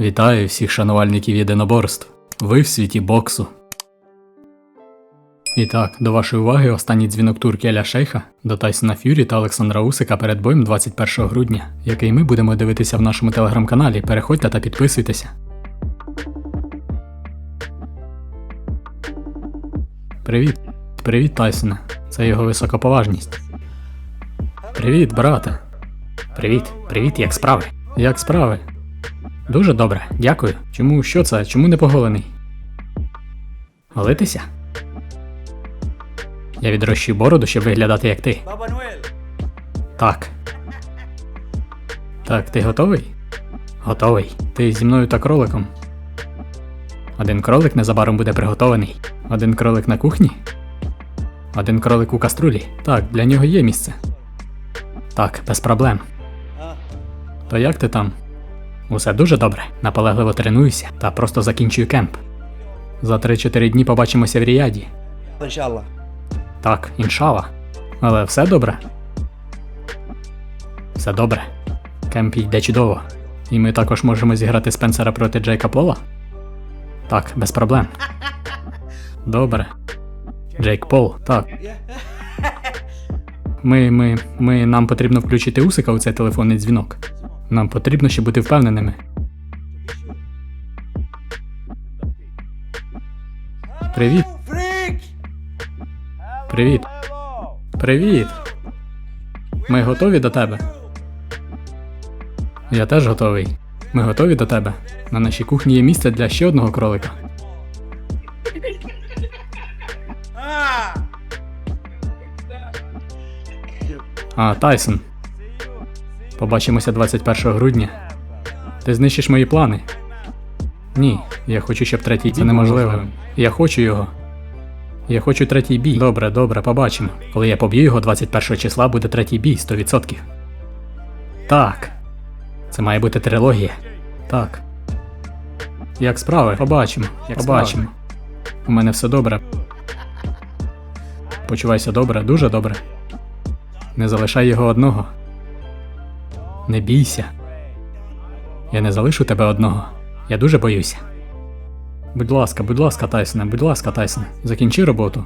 Вітаю всіх шанувальників єдиноборств. Ви в світі боксу. І так, до вашої уваги останній дзвінок турки Еля Шейха до Тайсона Ф'юрі та Олександра Усика перед боєм 21 грудня, який ми будемо дивитися в нашому телеграм-каналі. Переходьте та підписуйтеся. Привіт. Привіт, Тайсоне. Це його високоповажність. Привіт, брате. Привіт, привіт, як справи? Як справи? Дуже добре, дякую. Чому що це? Чому не поголений? Голитися? Я відрощую бороду, щоб виглядати як ти. Баба Так. Так, ти готовий? Готовий. Ти зі мною та кроликом. Один кролик незабаром буде приготований. Один кролик на кухні. Один кролик у каструлі. Так, для нього є місце. Так, без проблем. То як ти там? Усе дуже добре. Наполегливо тренуюся та просто закінчую кемп. За 3-4 дні побачимося в Ріяді. іншаллах. Так, іншала. Але все добре. Все добре. Кемп йде чудово. І ми також можемо зіграти Спенсера проти Джейка Пола? Так, без проблем. Добре. Джейк Пол, так. Ми, ми, ми, нам потрібно включити Усика у цей телефонний дзвінок. Нам потрібно ще бути впевненими. Привіт, привіт, привіт. Ми готові до тебе. Я теж готовий. Ми готові до тебе. На нашій кухні є місце для ще одного кролика. А! Тайсон. Побачимося 21 грудня. Ти знищиш мої плани. Ні, я хочу, щоб третій бій. Це неможливо. Я хочу його. Я хочу третій бій. Добре, добре, побачимо. Коли я поб'ю його 21 числа, буде третій бій 100%. Так. Це має бути трилогія. Так. Як справи? Побачимо. Як побачимо. У мене все добре. Почувайся добре, дуже добре. Не залишай його одного. Не бійся. Я не залишу тебе одного. Я дуже боюся. Будь ласка, будь ласка, Тайсоне, будь ласка, Тайсоне, закінчи роботу.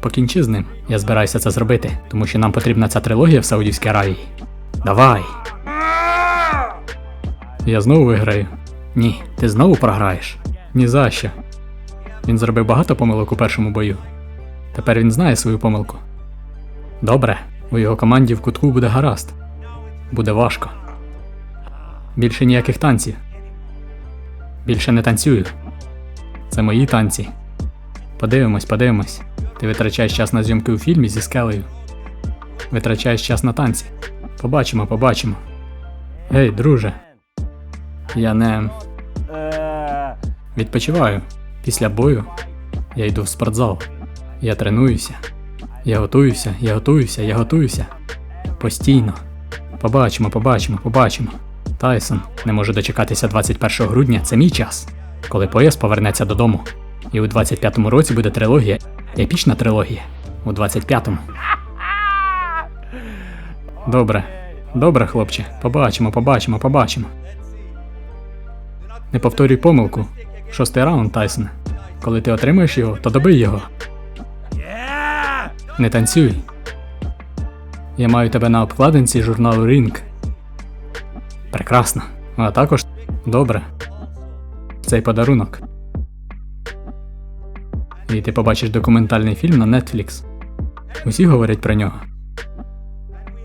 Покінчи з ним. Я збираюся це зробити, тому що нам потрібна ця трилогія в Саудівській Аравії. Давай. Я знову виграю. Ні, ти знову програєш. Ні за що. Він зробив багато помилок у першому бою. Тепер він знає свою помилку. Добре, у його команді в кутку буде гаразд. Буде важко. Більше ніяких танців. Більше не танцюю. Це мої танці. Подивимось, подивимось. Ти витрачаєш час на зйомки у фільмі зі скелею. Витрачаєш час на танці. Побачимо, побачимо. Гей, друже. Я не відпочиваю. Після бою я йду в спортзал. Я тренуюся. Я готуюся, я готуюся, я готуюся. Постійно. Побачимо, побачимо, побачимо. Тайсон не може дочекатися 21 грудня, це мій час, коли пояс повернеться додому. І у 25-му році буде трилогія, епічна трилогія. У 25-му. Добре, добре, хлопче. Побачимо, побачимо, побачимо. Не повторюй помилку. Шостий раунд, Тайсон. Коли ти отримаєш його, то добий його. Не танцюй. Я маю тебе на обкладинці журналу Ring. Прекрасно. А також добре. Цей подарунок. І ти побачиш документальний фільм на Netflix. Усі говорять про нього.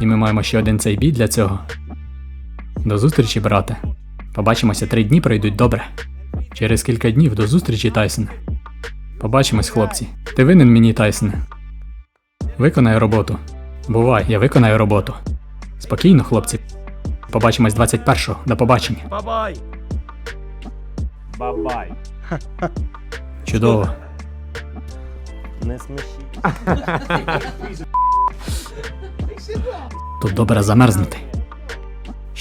І ми маємо ще один цей бій для цього. До зустрічі, брате. Побачимося три дні пройдуть добре. Через кілька днів до зустрічі, Тайсон. Побачимось, хлопці. Ти винен мені, Тайсоне. Виконай роботу. Бувай, я виконаю роботу. Спокійно, хлопці. Побачимось 21-го. До побачення. Бабай! Бабай. Чудово. Не смішіть. Тут добре замерзнути.